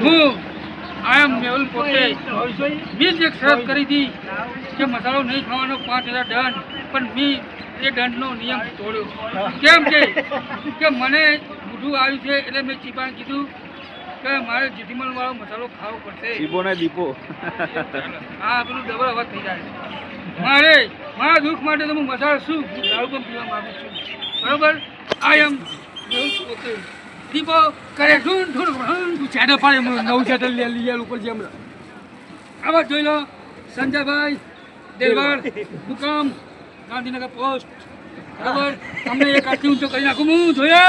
હું આઈ એમ મેહુલ પોતે મેં જ એક શરત કરી હતી કે મસાલો નહીં ખાવાનો પાંચ હજાર દંડ. પણ મેં એ દંડનો નિયમ તોડ્યો. કેમ કે મને મોઢું આવ્યું છે એટલે મેં ચીપાને કીધું કે મારે જીટીમલ વાળો મસાલો ખાવો પડશે. દીપો ને દીપો. હા પેલું ડબલ અવાજ થઈ જાય. મારે મારા દુઃખ માટે તો હું મસાલો શું દારૂ પણ પીવા માંગુ છું. બરોબર? આઈ એમ ઓકે દીપો કરે ઢૂંઢ ઢૂંઢ ચેડો પાડે નવું ચેટલ લઈ લઈ આલું ઉપર છે હમણાં આવા જોઈ લો સંજયભાઈ દેલવાડ મુકામ ગાંધીનગર પોસ્ટ. બરાબર? તમને એક આખી ઊંચો કરી નાખું. હું જોઈએ